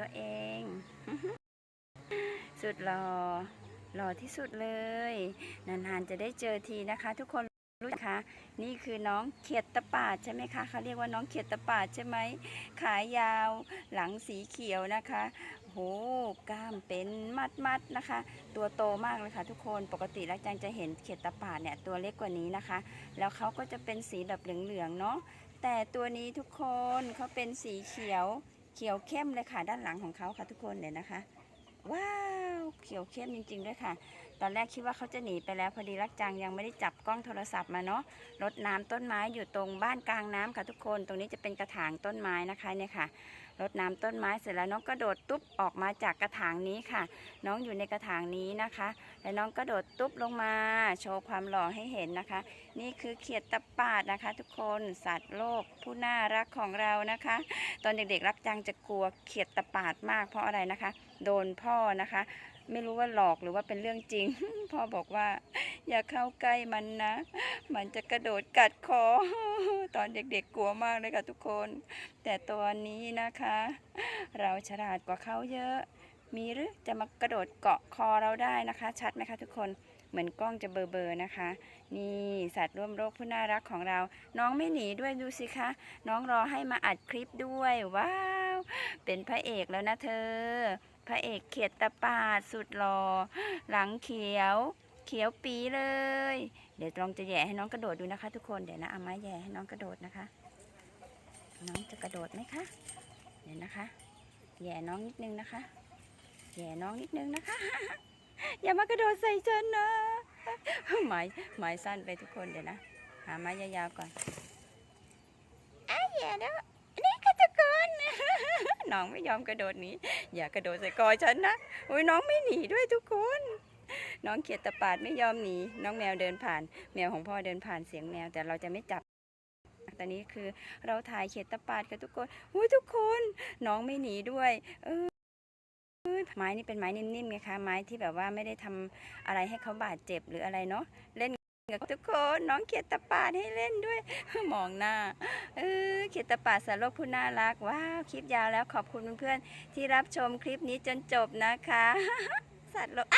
ตัวเอง สุดหล่อหล่อที่สุดเลย นานๆจะได้เจอทีนะคะ ทุกคนรู้จักคะนี่คือน้องเขียดตะปาดใช่ไหมคะเขาเรียกว่าน้องเขียดตะปาดใช่ไหมขายาวหลังสีเขียวนะคะโหกล้ามเป็นมัดมัดนะคะ ตัวโตมากเลยค่ะทุกคนปกติแล้วจังจะเห็นเขียดตะปาดเนี่ยตัวเล็กกว่านี้นะคะ แล้วเขาก็จะเป็นสีแบบเหลืองๆเนาะแต่ตัวนี้ทุกคนเขาเป็นสีเขียว ขียวเข้มเลยค่ะด้านหลังของเขาค่ะทุกคนเนี่ยนะคะ ว้าว ขียวเข้มจริง ๆ ด้วยค่ะ ตอนแรกคิดว่าเขาจะหนีไปแล้วพอดีรักจังยังไม่ได้จับกล้องโทรศัพท์มาเนาะรดน้ำต้นไม้อยู่ตรงบ้านกลางน้ำค่ะทุกคน ตรงนี้จะเป็นกระถางต้นไม้นะคะเนี่ยค่ะรดน้ำต้นไม้เสร็จแล้วน้องก็โดดตุ๊บออกมาจากกระถางนี้ค่ะ น้องอยู่ในกระถางนี้นะคะ แล้วน้องก็โดดตุ๊บลงมา โชว์ความหล่อให้เห็นนะคะ นี่คือเขียดตะปาดนะคะ ทุกคนสัตว์โลกผู้น่ารักของเรานะคะ ตอนเด็กๆรักจังจะกลัวเขียดตะปาดมากเพราะอะไรนะคะ โดนพ่อนะคะ ไม่รู้ว่าหลอกหรือว่าเป็นเรื่องจริง พ่อบอกว่า อย่าเข้าใกล้มันนะ มันจะกระโดดกัดคอ ตอนเด็กๆกลัวมากเลยค่ะทุกคน แต่ตัวนี้นะคะ เราฉลาดกว่าเขาเยอะ มีหรือจะมากระโดดเกาะคอเราได้นะคะ ชัดไหมคะทุกคนเหมือนกล้องจะเบลอๆนะคะ นี่สัตว์ร่วมโลกผู้น่ารักของเรา น้องไม่หนีด้วยดูสิคะ น้องรอให้มาอัดคลิปด้วย ว้าว เป็นพระเอกแล้วนะเธอ พระเอกเขียดตะปาดสุดหล่อหลังเขียว เขียวปีเลย เดี๋ยวลองจะแย่ให้น้องกระโดดดูนะคะ ทุกคนเดี๋ยวนะเอาไม้แย่ให้น้องกระโดดนะคะ น้องจะกระโดดไหมคะเดี๋ยวนะคะ แย่น้องนิดนึงนะคะ แย่น้องนิดนึงนะคะ อย่ามากระโดดใส่ฉันนะไม้ไม้สั้นไปทุกคนเดี๋ยวนะ หาไม้ยาวๆก่อนอ้าแย่แล้ว น้องไม่ยอมกระโดดหนีอย่ากระโดดใส่กอฉันนะโอ้ยน้องไม่หนีด้วยทุกคน น้องเขียดตะปาดไม่ยอมหนีน้องแมวเดินผ่าน แมวของพ่อเดินผ่านเสียงแมวแต่เราจะไม่จับตอนนี้คือเราถ่ายเขียดตะปาดกันทุกคนอุ้ยทุกคน น้องไม่หนีด้วยเออไม้นี่เป็นไม้นิ่มๆไงคะไม้ที่แบบว่าไม่ได้ทำอะไรให้เขาบาดเจ็บหรืออะไรเนาะเล่น ทุกคนน้องเขียดตะปาดให้เล่นด้วยมองหน้าเออเขียดตะปาดสารโลกผู้น่ารักว้าวคลิปยาวแล้วขอบคุณเพื่อนๆที่รับชมคลิปนี้จนจบนะคะ สัตว์โลก